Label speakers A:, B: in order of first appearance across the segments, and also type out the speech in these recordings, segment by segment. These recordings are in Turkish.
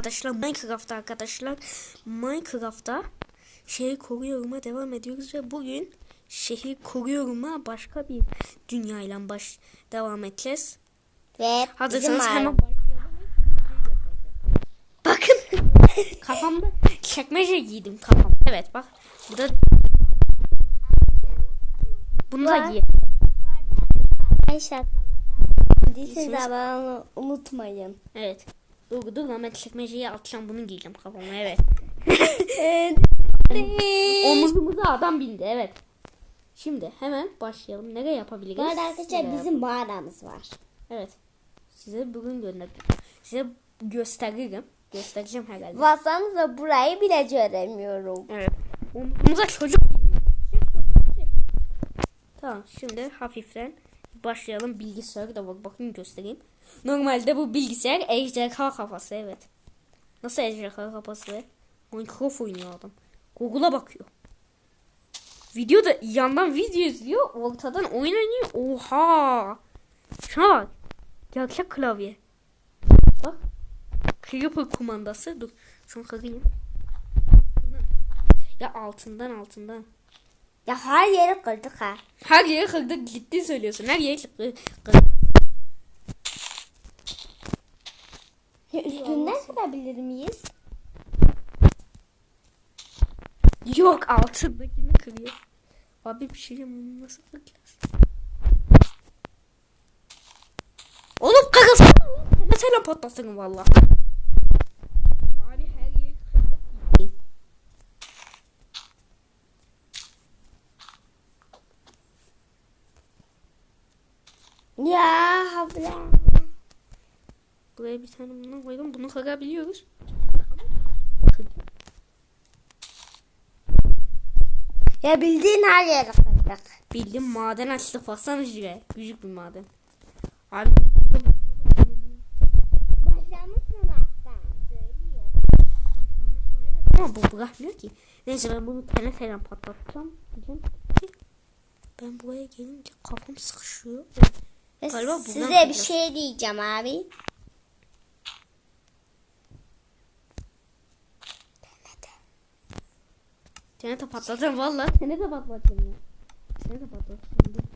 A: Arkadaşlar Minecraft'ta arkadaşlar Minecraft'ta şehir koruyorum'a devam ediyoruz ve bugün şehir koruyorum'a başka bir dünyayla baş devam edeceğiz.
B: Ve
A: Hazırsanız hemen başlayalım. Bakın kafamda çekmece giydim kafam. Evet bak burada bunu da giy.
B: Arkadaşlar Değilseniz abone unutmayın.
A: Evet. Dur dur lan ben çekmeceyi atacağım bunu giyeceğim kafama evet. Omuzumuza adam bindi evet. Şimdi hemen başlayalım. Nereye yapabiliriz?
B: Bu arada arkadaşlar
A: Nereye?
B: bizim mağaramız var.
A: Evet. Size bugün gönderdim. Size gösteririm. Göstereceğim herhalde.
B: Baksanıza burayı bile göremiyorum.
A: Evet. Omuzumuza çocuk bindi. Tamam şimdi hafiften başlayalım. Bilgisayarı da bak bakın göstereyim. Normalde bu bilgisayar ejderha kafası evet. Nasıl ejderha kafası? Minecraft oynuyor adam. Google'a bakıyor. Videoda yandan video izliyor. Ortadan oyun oynuyor. Oha. Şuna bak. Gerçek klavye. Bak. Creeper kumandası. Dur. Şunu kırayım. Ya altından altından.
B: Ya her yeri kırdık ha.
A: Her yere kırdık ciddi söylüyorsun. Her yere kırdık.
B: Ya Üstünden kırabilir miyiz?
A: Yok altındakini kırıyor. Abi bir şey bunu nasıl kıracağız? Oğlum kırılsana. Mesela patlasın valla. Abi her yeri kırdık.
B: Ya abla.
A: Buraya bir tane bundan koydum. Bunu kırabiliyoruz.
B: Ya bildiğin her yeri kırdık.
A: Bildim maden açtık baksana şuraya. Büyük bir maden. Abi ama bu bırakmıyor ki. Neyse ben bunu tane falan patlatacağım. Diyeceğim ki ben buraya gelince kafam sıkışıyor. Galiba buradan
B: Size bir şey diyeceğim abi.
A: Seni de patlatacağım valla. Seni de patlatacağım ya. Seni de patlatacağım.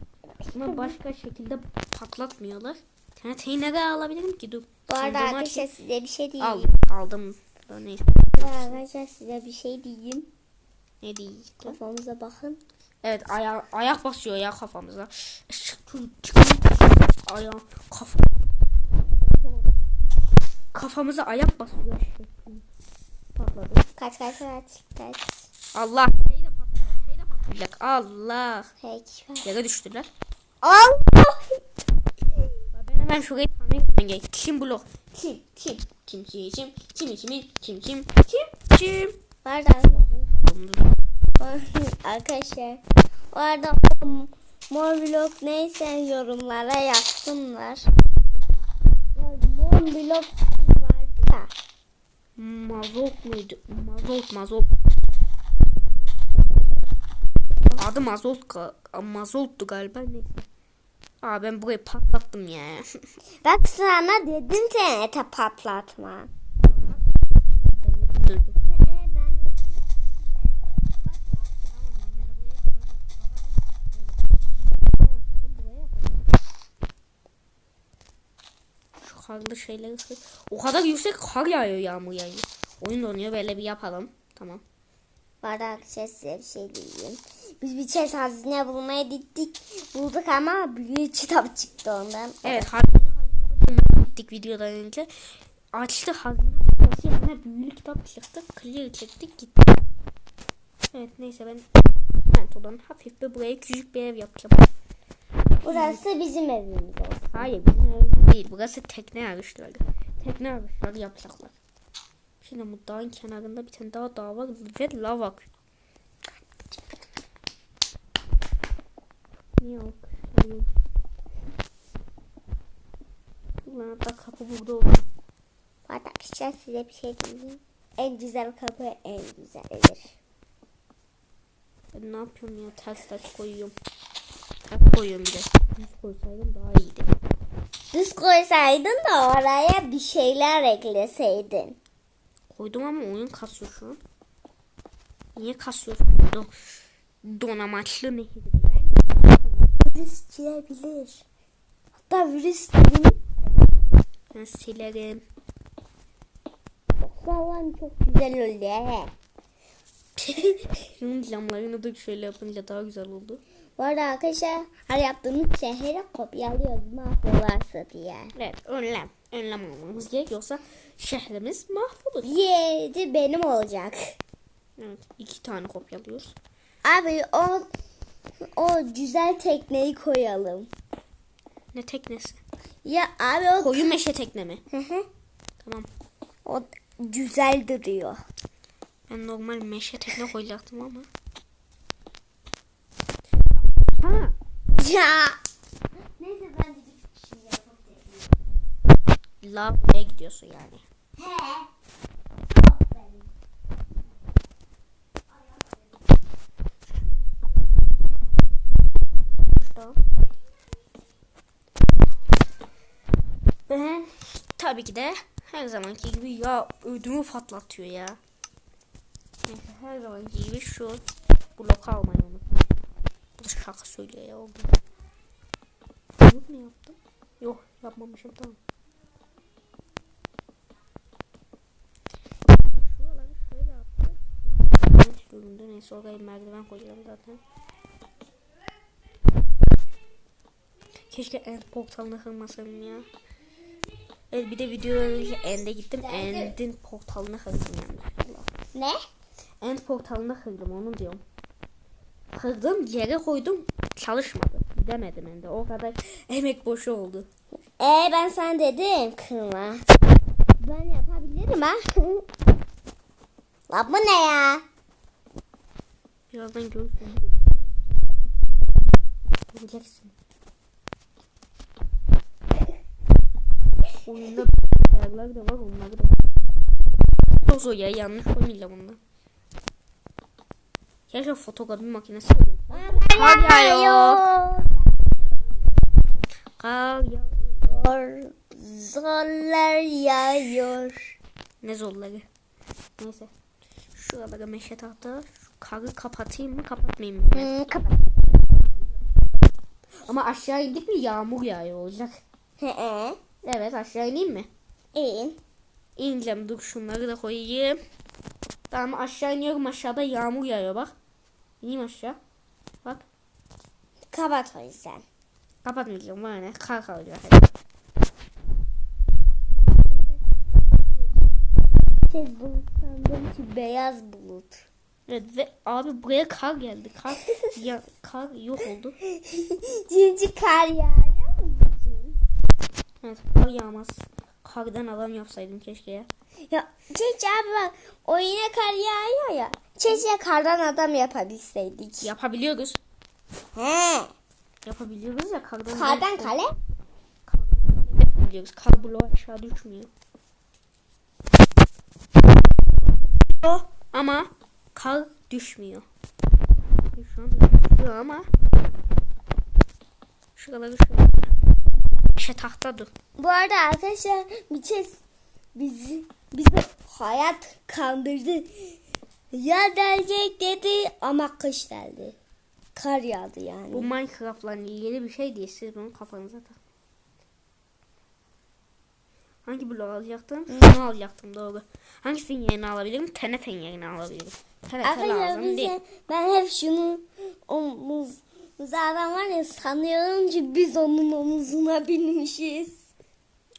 A: Ama başka şekilde patlatmıyorlar. Seni teynere alabilirim ki dur.
B: Bu arada arkadaşlar size bir şey diyeyim.
A: Al, aldım. Da neyse.
B: Arkadaşlar size bir şey diyeyim.
A: Ne diyeyim?
B: Kafamıza bakın.
A: Evet aya ayak basıyor ya kafamıza ayağım kafa kafamıza ayak basıyor işte. Patladı.
B: Kaç kaç kaç kaç.
A: Allah. Şey de patlayacak. Allah.
B: Peki.
A: Yere düştüler.
B: Allah.
A: Ben hemen şurayı tamir etmem gerek. Kim blok? Kim kim? Kim kim kim? Kim kim kim kim? Kim kim?
B: Nereden? Arkadaşlar. Bu mor blok neyse yorumlara yazsınlar. Ya, Mor blok vardı da.
A: Mazot muydu? Mazot, mazot. Adı mazot, mazottu galiba neyse. Aa ben burayı patlattım ya.
B: Bak sana dedim sen ete patlatma.
A: Karlı şeyleri O kadar yüksek kar yağıyor yağmur yağıyor. Oyun donuyor böyle bir yapalım. Tamam.
B: Bu arada arkadaşlar size bir şey diyeyim. Biz bir çeşit hazine bulmaya gittik. Bulduk ama büyük kitap çıktı ondan.
A: Evet hazine gittik videodan önce. Açtı hazine yani büyülü kitap çıktı. Clear çektik gittik. Evet neyse ben Mento'dan hafif bir buraya küçük bir ev yapacağım.
B: Burası bizim evimiz olsun.
A: Hayır bizim ev değil. Burası tekne yarışları. Tekne yarışları yapacaklar. Şimdi bu dağın kenarında bir tane daha dağ var ve lav akıyor. Niye akıyor? Ulan hatta kapı burada oldu.
B: Arkadaşlar size bir şey diyeyim. En güzel kapı en güzelidir.
A: Ben ne yapıyorum ya? Ters ters koyuyorum. Koyuyorum bir de. Düz koysaydım daha iyiydi.
B: Düz koysaydın da oraya bir şeyler ekleseydin.
A: Koydum ama oyun kasıyor şu an. Niye kasıyor? Do donamaçlı nehir.
B: Virüs girebilir. Hatta virüs.
A: Ben silerim.
B: Falan çok güzel oldu. he.
A: Şunun camlarını da şöyle yapınca daha güzel oldu.
B: Bu arada arkadaşlar her yaptığımız şehre kopyalıyoruz mahvolarsa diye.
A: Evet önlem. Önlem almamız gerek yoksa şehrimiz mahvolur.
B: Yedi benim olacak.
A: Evet iki tane kopyalıyoruz.
B: Abi o o güzel tekneyi koyalım.
A: Ne teknesi?
B: Ya abi o
A: Koyu meşe tekne mi?
B: Hı hı.
A: Tamam.
B: o güzel duruyor.
A: Ben normal meşe tekne koyacaktım ama.
B: Ya. Neyse ben de şimdi yapabilirim.
A: Lavaya gidiyorsun yani.
B: He.
A: Ben tabii ki de her zamanki gibi ya ödümü patlatıyor ya. Neyse her zamanki gibi şu bloku almayı. Bu da şaka söylüyor ya oldu. Yanlış mı yaptım? Yok yapmamışım tamam. Şuraları şöyle yaptım. Göründü. Neyse oraya merdiven koyacağım zaten. Keşke end portalını kırmasaydım ya. Evet bir de videodan önce end'e gittim. End'in portalını kırdım yani.
B: Ne?
A: End portalını kırdım onu diyorum. Kırdım yere koydum çalışmadı. Gidemedim end'e. O kadar emek boşu oldu.
B: Ee ben sana dedim kırma. Ben yapabilirim ha. Lan bu ne ya?
A: Birazdan görürsün. Göreceksin. Oyunda ayarlar da var onları da. Çok zor ya yanlış koymayacağım ondan. Keşke fotokopi makinesi olur. Kar yağıyor. Kar yağıyor.
B: Zorlar yağıyor.
A: Ne zorları. Neyse. Şuralara meşe tahta. Şu karı kapatayım mı kapatmayayım mı?
B: Hmm, kapat.
A: Ama aşağı indik mi yağmur yağıyor olacak.
B: He.
A: Evet aşağı ineyim mi?
B: İyi.
A: İneceğim dur şunları da koyayım. Tamam aşağı iniyorum aşağıda yağmur yağıyor bak. İneyim aşağı. Bak
B: Kapat o yüzden.
A: kapatmayacağım bana ne kar kalacak.
B: Şey bulut sandım ki beyaz bulut.
A: Evet ve abi buraya kar geldi. Kar, ya, kar yok oldu.
B: Cinci kar yağıyor mu?
A: Evet kar yağmaz. Kardan adam yapsaydım keşke ya.
B: Ya Çeçe abi bak o yine kar yağıyor ya. Çeçe kardan adam yapabilseydik.
A: Yapabiliyoruz.
B: He.
A: Yapabiliyoruz ya kardan.
B: Kardan kale.
A: Kardan yapabiliyoruz. Kar bloğu aşağı düşmüyor. O ama kar düşmüyor. Şu anda düşüyor ama şuraları şöyle şey tahta dur.
B: Bu arada arkadaşlar bir şey bizi bizi hayat kandırdı. Ya gelecek dedi ama kış geldi. Kar yağdı yani.
A: Bu Minecraft'la ilgili bir şey değil. Siz bunu kafanıza takın. Hangi bloğu alacaktım? Şunu alacaktım doğru. Hangisinin yerini alabilirim? TNT'nin yerini alabilirim. TNT
B: Arkadaşlar
A: lazım değil.
B: bize, ben hep şunu omuz zaten var ya sanıyorum ki biz onun omuzuna binmişiz.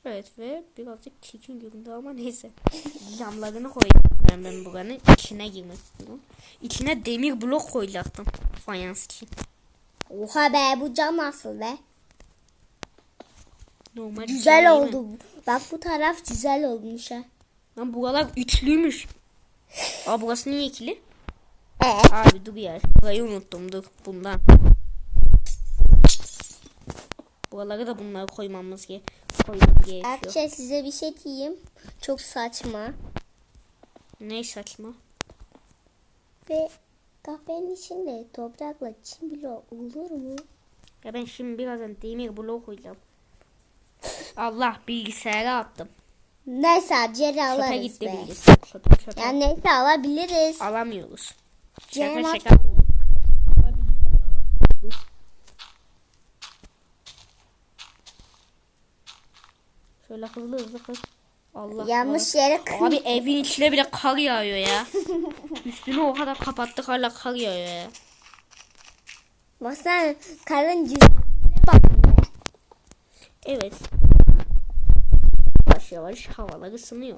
A: Evet ve birazcık çirkin göründü ama neyse. Camlarını koyacağım ben buranın içine girmek istiyorum. İçine demir blok koyacaktım. Fayans için.
B: Oha be bu cam nasıl be?
A: Normal
B: Güzel
A: mi?
B: oldu. Bak bu taraf güzel olmuş ha.
A: Lan buralar üçlüymüş. Aa burası niye ikili?
B: Ee?
A: Abi dur ya. Burayı unuttum dur bundan. Buraları da bunları koymamız ge koymam gerekiyor.
B: Arkadaşlar size bir şey diyeyim. Çok saçma.
A: Ne saçma.
B: Ve kahvenin içinde toprakla çim bile olur mu?
A: Ya ben şimdi birazdan demir blok koyacağım. Allah bilgisayara attım.
B: Neyse geri alırız
A: gitti
B: be.
A: bilgisayar. Çöpe çöpe.
B: Yani neyse alabiliriz.
A: Alamıyoruz. Şaka şaka. Şöyle hızlı hızlı hızlı. Allah
B: Yanlış
A: Allah.
B: yere kır.
A: Abi evin içine bile kar yağıyor ya. Üstünü o kadar kapattık hala kar yağıyor ya.
B: Baksana karın güzelliğine bak.
A: Evet. Yavaş yavaş havalar ısınıyor.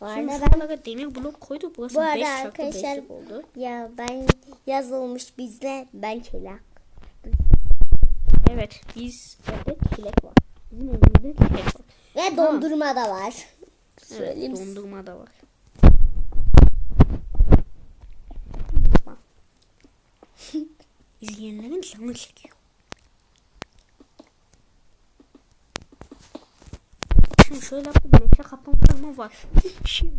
B: Bu
A: Şimdi
B: arada ben
A: şuralara demir blok koyduk. Burası
B: Bu arada
A: 5 çarpı
B: arkadaşlar-
A: 5'lik oldu.
B: ya ben yazılmış bizle ben çelak.
A: Evet biz evde çilek var. Bizim evimizde çilek var.
B: Ve dondurma da var.
A: Evet
B: Söyleyeyim.
A: dondurma da var. İzleyenlerin canı çekiyor. Şimdi şöyle bir meşe kapanma var. Şimdi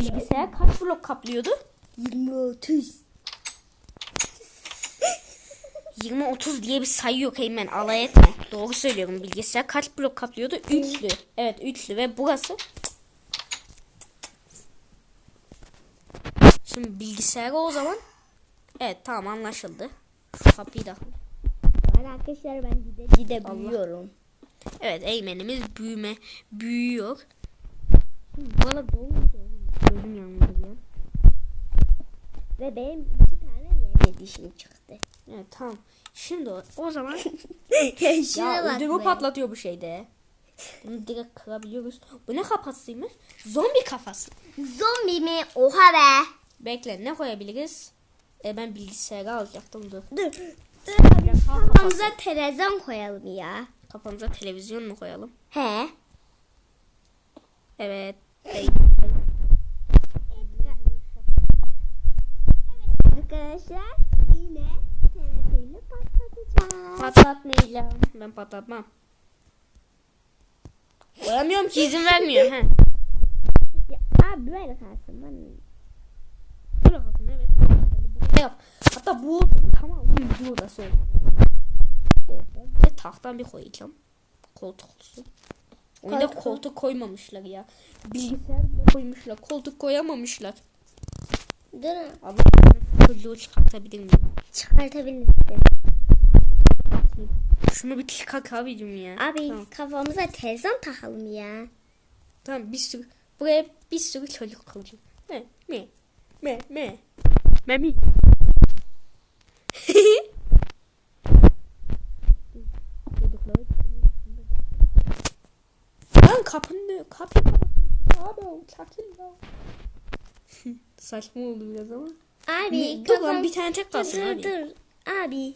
A: bilgisayar kaç blok kaplıyordu?
B: 20 30.
A: 20-30 diye bir sayı yok Eymen alay etme. Doğru söylüyorum bilgisayar kaç blok kaplıyordu? Üçlü. Evet üçlü ve burası Şimdi bilgisayarı o zaman Evet tamam anlaşıldı. Şu kapıyı da.
B: Ben arkadaşlar ben gide gide büyüyorum.
A: Evet Eymen'imiz büyüme büyüyor. Şimdi Buralar dolu mu dolu? Gözüm yanıyor ya.
B: Ve benim iki tane yeni dişim çıktı.
A: Evet tamam. Şimdi o, o zaman ya ödümü
B: be.
A: patlatıyor bu şeyde. Bunu direkt kırabiliyoruz. Bu ne kafasıymış? Zombi kafası.
B: Zombi mi? Oha be.
A: Bekle ne koyabiliriz? E, ben bilgisayarı alacaktım dur.
B: Dur. Dur kafamıza televizyon koyalım ya.
A: Kafamıza televizyon mu koyalım?
B: He.
A: Evet.
B: Arkadaşlar.
A: Patlatmayacağım. Ben patlatmam. Koyamıyorum ki izin vermiyor. He.
B: Ya, abi böyle kalsın bana.
A: Böyle kalsın evet. Böyle yap. Hatta bu tamam bu odası oldu. Ve tahttan bir koyacağım. Koltuk olsun. Oyunda
B: Koltuk.
A: koltuk koymamışlar ya. Bilgisayar koymuşlar. Koltuk koyamamışlar.
B: Dur
A: Allah çocuğu çıkartabilir miyim?
B: çıkartabilirsin.
A: Şunu bir çıkart abicim ya.
B: Abi
A: Tamam.
B: kafamıza televizyon takalım ya.
A: tamam bir sürü. Buraya bir sürü çocuk kalacak. Me me me me. Memi. Lan kapını kapıyı abi çakil ya. Saçma oldu biraz ama.
B: Abi
A: Dur lan bir tane tek kalsın
B: dur,
A: hadi.
B: dur. Abi.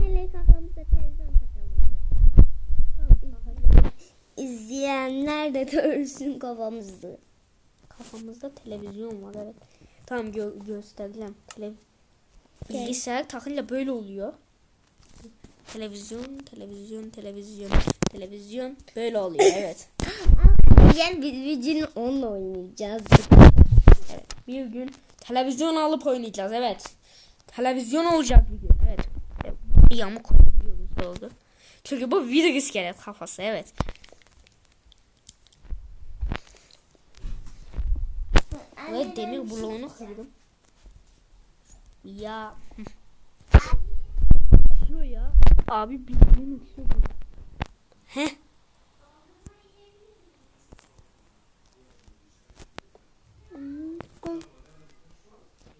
B: Hele kafamıza televizyon takalım ya. İzleyenler de görsün kafamızı.
A: Kafamızda televizyon var evet. Tamam gö- göstereceğim. Tele Bilgisayar takınca böyle oluyor. Televizyon, televizyon, televizyon, televizyon böyle oluyor evet.
B: Yani biz bir gün onunla oynayacağız.
A: evet. Bir gün televizyon alıp oynayacağız evet. Televizyon olacak bir gün evet. Yamuk koyabiliyoruz oldu. Çünkü bu virüs iskelet kafası evet. Ve demir bloğunu kırdım. Ya. Şu ya. Abi bildiğin şu bu. Heh.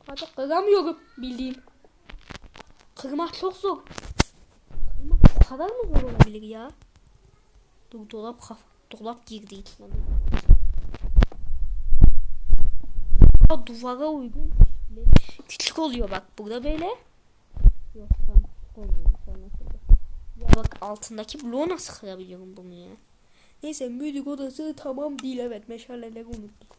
A: Hadi kıramıyorum bildiğin. Kırmak çok zor. Kırmak bu kadar mı zor olabilir ya? Dur dolap kaf dolap girdi içine. Aa, duvara uygun. Küçük oluyor bak burada böyle. Yok tamam küçük olmuyor. Ya bak altındaki bloğu nasıl kırabiliyorum bunu ya? Neyse müzik odası tamam değil evet meşaleleri unuttuk.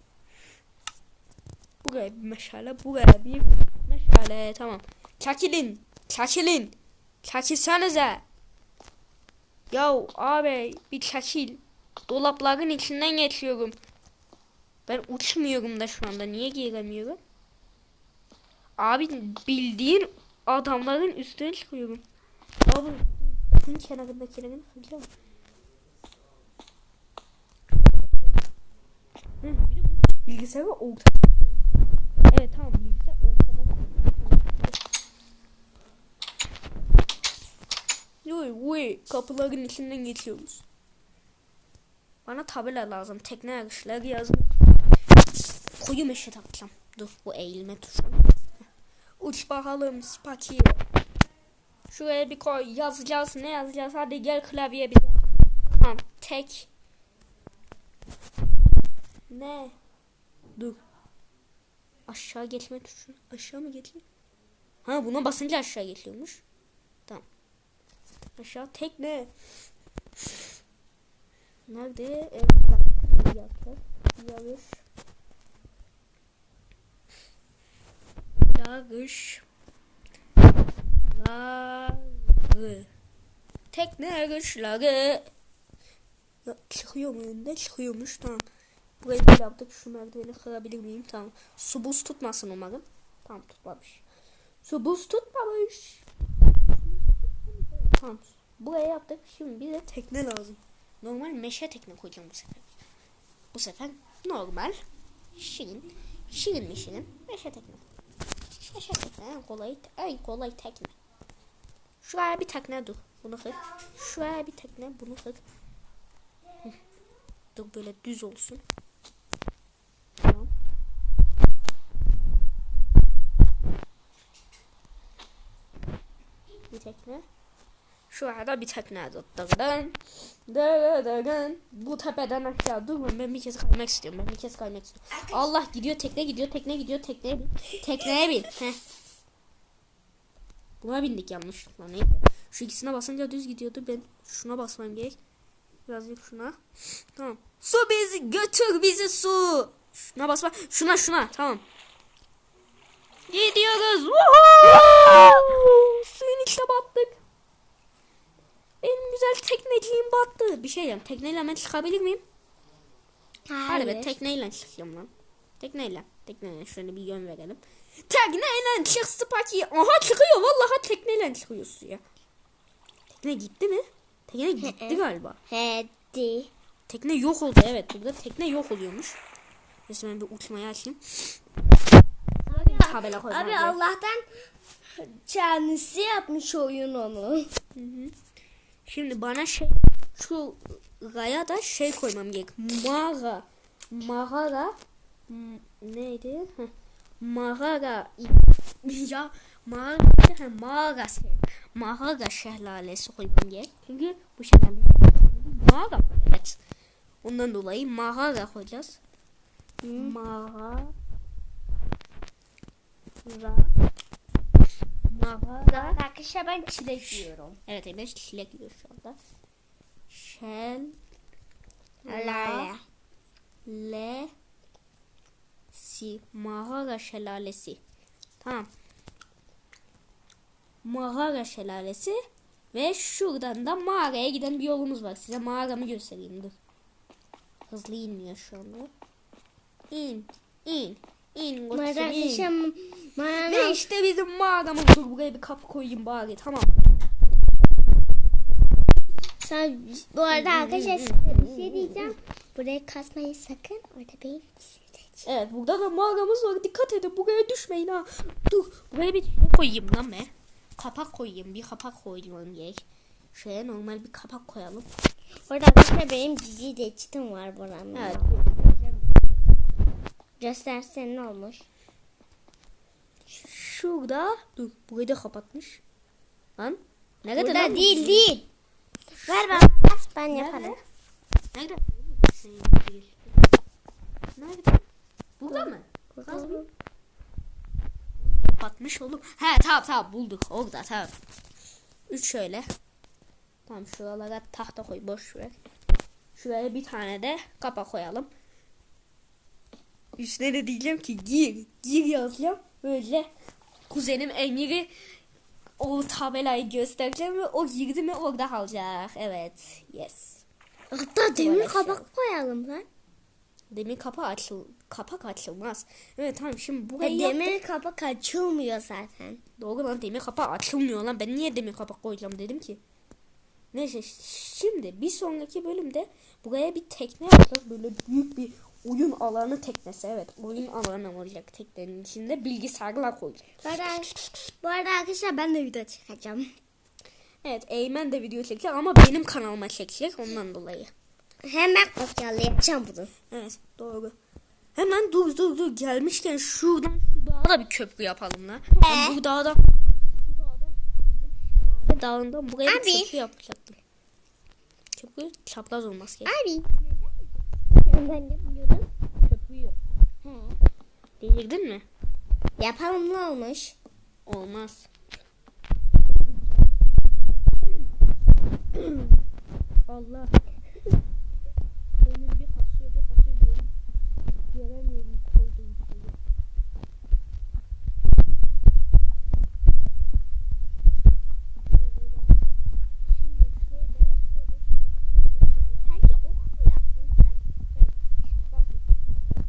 A: Buraya bir meşale buraya bir meşale tamam. Çakilin çakilin çakilsenize. Yahu abi bir çakil. Dolapların içinden geçiyorum. Ben uçmuyorum da şu anda. Niye giremiyorum? Abi bildiğin adamların üstüne çıkıyorum. Abi Bakın kenarındakilerin hızlı. Hı, bir de bu bilgisayarı orta. Evet tamam bilgisayar ortada. Uy uy kapıların içinden geçiyoruz. Bana tabela lazım. Tekne yarışları yazın. Koyu meşe takacağım. Dur bu eğilme tuşu. Uç bakalım Spaki. Şuraya bir koy. Yazacağız. Ne yazacağız? Hadi gel klavye bize. Tamam. Tek. Ne? Dur. Aşağı geçme tuşu. Aşağı mı geçiyor? Ha buna basınca aşağı geçiyormuş. Tamam. Aşağı tek ne? Nerede? Evet. bak. Yarış. Yarış. Ları. Tekne yarışları. Ya, çıkıyor mu önde? Çıkıyormuş tamam. Burayı böyle yaptık. Şu merdiveni kırabilir miyim? Tamam. Su buz tutmasın umarım. Tamam tutmamış. Su buz tutmamış. Tamam. Buraya yaptık. Şimdi bize tekne lazım. Normal meşe tekne koyacağım bu sefer. Bu sefer normal. Şirin. Şirin mi şirin? Meşe tekne. Tekne en kolay, en kolay tekne. Şuraya bir tekne dur. Bunu kır. Şuraya bir tekne bunu kır. Dur böyle düz olsun. Tamam. Bir tekne. Şuraya da bir tekne. Dırıdırın. Bu tepeden aşağı durma. Ben bir kez kaymak istiyorum. Ben bir kez kaymak istiyorum. Allah gidiyor tekne gidiyor tekne gidiyor tekneye bin. Tekneye bin. Heh. Buna bindik yanlışlıkla neyse. Şu ikisine basınca düz gidiyordu. Ben şuna basmam gerek. Birazcık şuna. Tamam. Su bizi götür bizi su. Şuna basma. Şuna şuna. Tamam. Gidiyoruz. Suyun içine battık. En güzel tekneciğim battı. Bir şey diyeceğim. Tekneyle hemen çıkabilir miyim? Hadi be tekneyle çıkıyorum lan. Tekneyle. Tekneyle şöyle bir yön verelim. Tekneyle çık Spaki. Aha çıkıyor. Vallahi tekneyle çıkıyor suya. Tekne gitti mi? Tekne gitti galiba.
B: Hadi.
A: Tekne yok oldu evet. Burada tekne yok oluyormuş. Neyse ben bir uçmayı açayım.
B: Abi
A: gerek.
B: Allah'tan kendisi yapmış oyun onu.
A: Şimdi bana şey şu raya da şey koymam gerek. Mağara. Mağara. M- neydi? Heh. Mağara. Ya mağara. Ha, mağara. şey- Mağara şelalesi koymam gerek. Çünkü bu şelale mağara. Evet. Ondan dolayı mağara koyacağız. Mağara. Mağara.
B: Arkadaşlar ben çilek yiyorum.
A: Evet Emre çilek yiyor şu anda. Şel
B: Lale.
A: le si Mağara şelalesi. Tamam. Mağara şelalesi ve şuradan da mağaraya giden bir yolumuz var. Size mağaramı göstereyim dur. Hızlı inmiyor şu anda. İn, in, in, Ve işte bizim mağaramız. Dur buraya bir kapı koyayım bari. Tamam.
B: sen bu arada arkadaşlar bir şey diyeceğim. Buraya kasmayın sakın. Orada benim çizeceğim.
A: Evet burada da mağaramız var. Dikkat edin buraya düşmeyin ha. Dur buraya bir koyayım lan be. Kapak koyayım. Bir kapak koyayım gerek. Şuraya normal bir kapak koyalım.
B: Orada arkadaşlar benim cici de çitim var buramda.
A: Evet.
B: Göstersen ne olmuş?
A: Şurada. Dur burayı da kapatmış. Lan. Nerede
B: Burada
A: lan
B: değil değil. Ver bana ben yaparım.
A: Nerede? Nerede? Burada mı? Kaz mı? Kapatmış oğlum. He tamam tamam bulduk orada tamam. Üç şöyle. Tamam şuralara tahta koy boş ver. Şuraya bir tane de kapak koyalım. Üstüne de diyeceğim ki gir. Gir yazacağım. Böyle kuzenim Emir'i o tabelayı göstereceğim ve o girdi mi orada kalacak. Evet. Yes.
B: Hatta demir kapak koyalım lan.
A: Demir kapağı açıl kapak açılmaz. Evet tamam şimdi burayı yaptık.
B: demir kapak açılmıyor zaten.
A: Doğru lan demir kapağı açılmıyor lan. Ben niye demir kapak koyacağım dedim ki. Neyse şimdi bir sonraki bölümde buraya bir tekne yapacağız. Böyle büyük bir oyun alanı teknesi. Evet oyun alanı olacak teknenin içinde. Bilgisayarlar koyacak.
B: Bu arada, bu arada arkadaşlar ben de video çekeceğim.
A: Evet Eymen de video çekecek ama benim kanalıma çekecek ondan dolayı.
B: Hemen kopyalayacağım bunu.
A: Evet doğru. Hemen dur dur dur gelmişken şuradan şu dağa da bir köprü yapalım lan. Ben bu dağda şu dağda dağından buraya
B: Abi.
A: bir köprü yapacaktım. Köprü çapraz olması gerek.
B: Abi. Ben yapmıyorum.
A: Köprüyü
B: He.
A: delirdin mi?
B: Yapalım ne olmuş?
A: Olmaz. Allah. Önüm bir kasıyor bir kasıyor diyorum. Göremiyorum koyduğum şeyi. Şimdi şöyle şöyle şöyle şöyle.
B: Bence ok mu yaptın sen?
A: Bak bir köprü.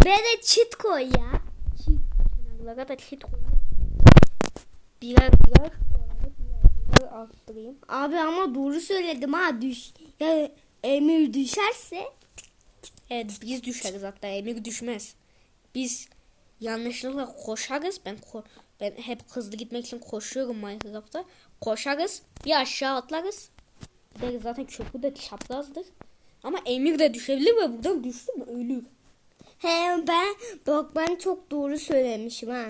B: Buraya da çit koy ya.
A: Kenarlara da çit koymak. Birer birer birer arttırayım.
B: Abi ama doğru söyledim ha düş. Ya emir düşerse
A: Evet biz düşeriz hatta Emir düşmez. Biz yanlışlıkla koşarız. Ben ko- ben hep hızlı gitmek için koşuyorum Minecraft'ta. Koşarız. Bir aşağı atlarız. Gideriz zaten köprü de çaprazdır. Ama Emir de düşebilir ve buradan düştü mü ölür.
B: He ben bak ben çok doğru söylemişim ha.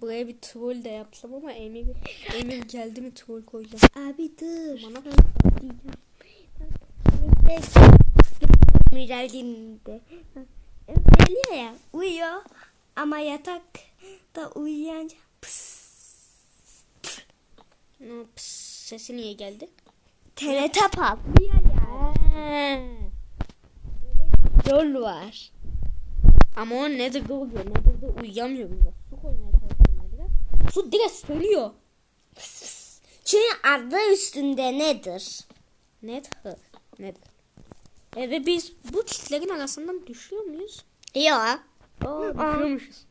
A: Buraya bir troll de yapsam ama Emir Emir geldi mi troll koyacağım.
B: Abi dur.
A: Bana
B: Emir geldiğinde geliyor ya uyuyor ama yatakta uyuyunca pıs.
A: No, pıs, sesi niye geldi?
B: TRT patlıyor ya. Yol var.
A: Ama o Nether'da oluyor. Nether'da uyuyamıyor bize. Su koymaya çalışıyorum Nether'a. Su direkt sönüyor.
B: Çünkü adı üstünde nedir?
A: Nether. Nether. E ve biz bu çitlerin arasından düşüyor muyuz?
B: Yok.
A: Aa, düşüyormuşuz.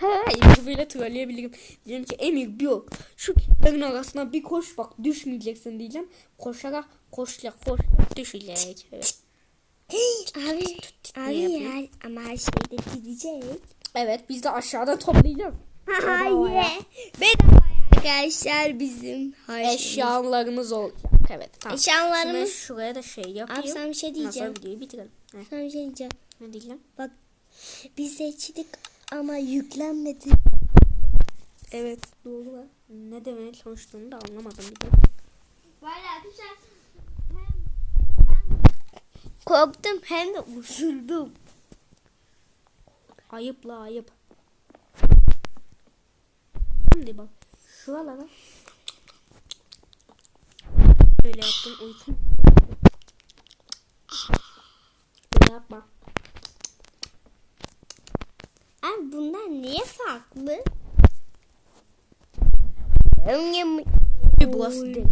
A: Ha, Emir'i böyle trolleyebilirim. Diyeceğim ki Emir bir yok. Şu çitlerin arasına bir koş bak düşmeyeceksin diyeceğim. Koşarak koşacak koşacak düşecek. Evet.
B: Abi, abi ya ama her şeyde gidecek.
A: evet biz de aşağıdan toplayacağız.
B: Hayır. Bedava arkadaşlar bizim.
A: Eşyalarımız olacak. Evet tamam.
B: Eşyalarımız.
A: Şimdi şuraya da şey yapayım.
B: Abi sana bir şey diyeceğim.
A: videoyu bitirelim. Heh,
B: Sana bir şey diyeceğim.
A: ne diyeceğim?
B: Bak biz seçtik ama yüklenmedi.
A: Evet doğru. Ne demeye çalıştığını da anlamadım bir de.
B: Valla korktum hem de usurdum.
A: Ayıp la ayıp. Şimdi bak şuralara böyle yaptım uykum. Böyle yapma.
B: Abi bunlar niye farklı?
A: Bir burası delik.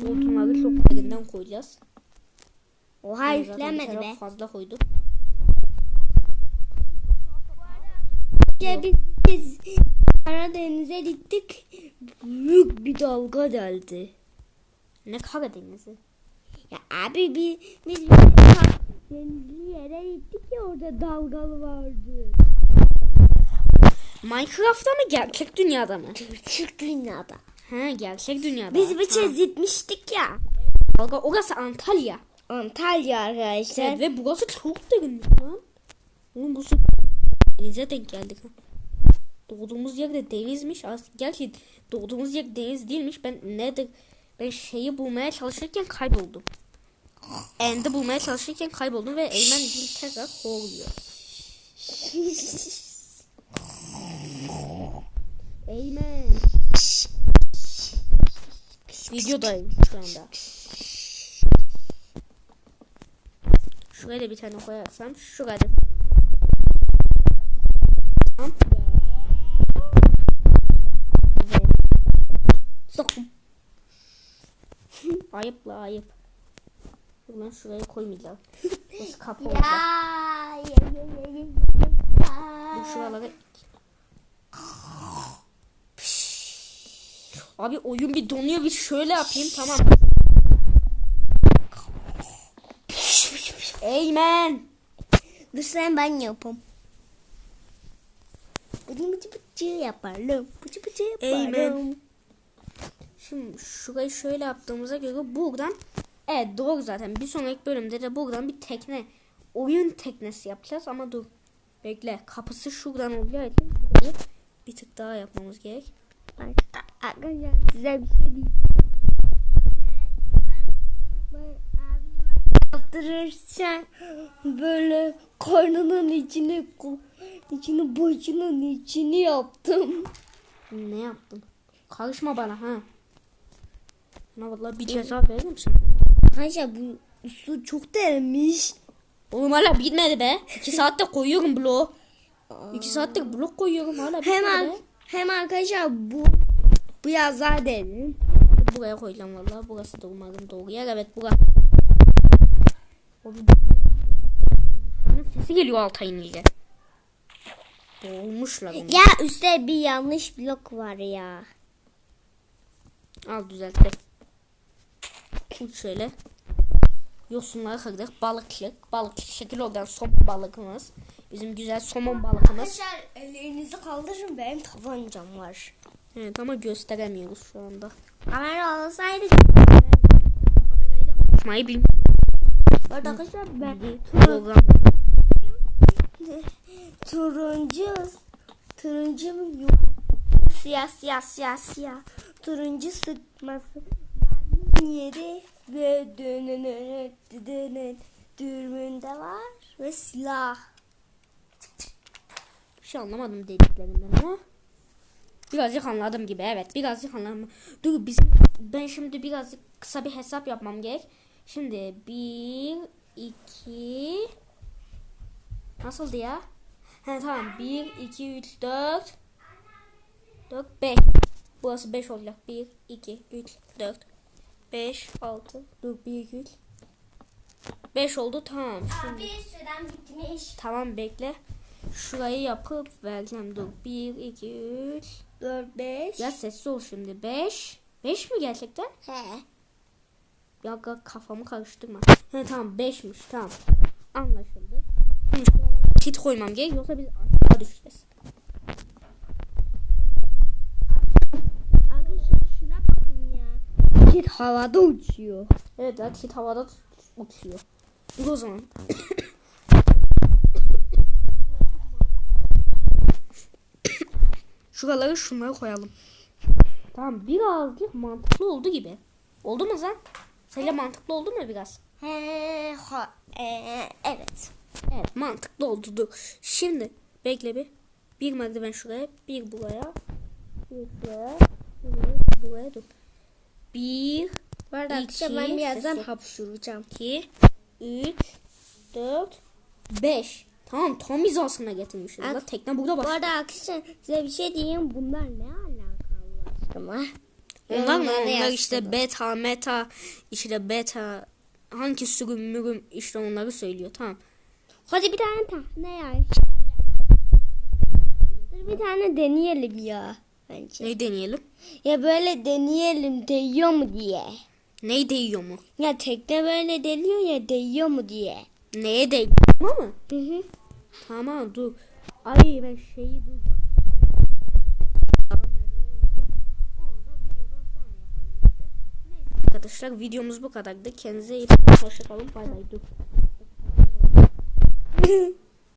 A: Koltuğları çok derinden koyacağız.
B: Oha
A: Yani bir
B: yüklenmedi be.
A: Fazla koyduk.
B: Biz biz Karadeniz'e gittik. Büyük bir dalga geldi.
A: Ne Karadeniz'i?
B: Ya abi biz, biz bir denizli yere gittik ya orada dalgalı vardı.
A: Minecraft'ta mı gerçek dünyada mı?
B: Küçük dünyada.
A: He gerçek dünyada.
B: Biz bir
A: Ha.
B: kez gitmiştik ya.
A: Dalga orası Antalya.
B: Antalya arkadaşlar.
A: Evet, ve burası çok derin lan. Oğlum burası denize denk geldik. ha. Doğduğumuz yer de denizmiş. Gerçi doğduğumuz yer deniz değilmiş. Ben nedir? Ben şeyi bulmaya çalışırken kayboldum. End'i bulmaya çalışırken kayboldum ve Eymen bir tekrar horluyor. Eymen. Videodayım şu anda. Şuraya da bir tane koyarsam. Şuraya da. Sokun. ayıp la ayıp. Ben şuraya koymayacağım. Burası kapı olacak. Bu şuraları Abi oyun bir donuyor bir şöyle yapayım tamam. Eymen.
B: Dur sen ben yapayım. Bıcı bıcı bıcı yaparım. Bıcı bıcı yaparım.
A: Amen. Şimdi şurayı şöyle yaptığımıza göre buradan evet doğru zaten bir sonraki bölümde de buradan bir tekne oyun teknesi yapacağız ama dur bekle kapısı şuradan için burayı bir tık daha yapmamız gerek.
B: Arkadaşlar size bir şey diyeyim. Yaptırırsan böyle karnının içine ko- içini başının içini yaptım.
A: Ne yaptın? Karışma bana ha. Bana vallahi bir ceza verir misin?
B: Arkadaşlar bu su çok derinmiş.
A: Oğlum hala bitmedi be. 2 saatte koyuyorum blok. 2 saattir blok koyuyorum hala bitmedi
B: Hem, ar-
A: be.
B: hem arkadaşlar bu biraz daha derin.
A: Buraya koyacağım vallahi. Burası da umarım doğru yer. Evet burası. Bunun sesi geliyor Altay'ın iyice. Boğulmuşlar onu.
B: Ya üstte bir yanlış blok var ya.
A: Al düzelttim. Uç şöyle. Yosunları kırdık. Balıklık. Balık şekil oradan somon balıkımız. Bizim güzel somon balıkımız.
B: Arkadaşlar ellerinizi kaldırın benim tabancam var.
A: Evet ama gösteremiyoruz şu anda.
B: Kamera olsaydı.
A: Kamerayı da açmayı bilmiyorum.
B: Bu arada arkadaşlar ben turuncu turuncu yuvar siyah siyah siyah siyah. Turuncu sıkması. Yeri ve dönene dönene dürbünde var ve silah.
A: Bir şey anlamadım dediklerinden ama. Birazcık anladım gibi evet. Birazcık anladım. Dur bizim ben şimdi birazcık kısa bir hesap yapmam gerek. Şimdi bir iki nasıldı ya? He tamam bir iki üç dört dört beş burası beş olacak bir iki üç dört beş altı dur bir iki üç beş oldu tamam şimdi
B: bitmiş.
A: Tamam bekle. Şurayı yapıp vereceğim. Dur. 1, 2, 3.
B: 4 5.
A: Ya sessiz ol şimdi. 5. 5 mi gerçekten?
B: He.
A: Ya kafamı karıştırma. He tamam 5'miş. Tamam. Anlaşıldı. Şimdi şuralara kit koymam gerek. Yoksa biz aşağı düşeceğiz.
B: Arkadaşlar şuna bakın ya. Kit havada uçuyor.
A: Evet ya kit havada uçuyor. Dur o zaman. Şuraları şunları koyalım. Tamam birazcık mantıklı oldu gibi. Oldu mu sen? Seninle mantıklı oldu mu biraz?
B: He, ha, e, evet.
A: Evet mantıklı oldu. Şimdi bekle bir. Bir merdiven şuraya, bir buraya. Bir şuraya, bir buraya dur. Bir,
B: Bu arada
A: İki,
B: ben birazdan hapşuracağım.
A: iki, üç, dört, beş. Tamam tam hizasına getirmişiz.
B: Ak-
A: Bak tekne burada
B: Bu
A: bak.
B: arada arkadaşlar size bir şey diyeyim. Bunlar ne alakalı aşkıma?
A: Onlar mı? Onlar işte beta, meta, işte beta, hangi sürüm mürüm işte onları söylüyor. Tamam.
B: Hadi bir tane tahne ya. Dur bir tane deneyelim ya. Bence.
A: Neyi deneyelim?
B: Ya böyle deneyelim değiyor mu diye.
A: Ney değiyor mu?
B: Ya tekne böyle deliyor ya değiyor mu diye.
A: Neye değiyor mu?
B: Hı hı.
A: Tamam dur. Ay ben şeyi dur Arkadaşlar videomuz bu kadardı. Kendinize iyi bakın. Hoşçakalın. Bay bay.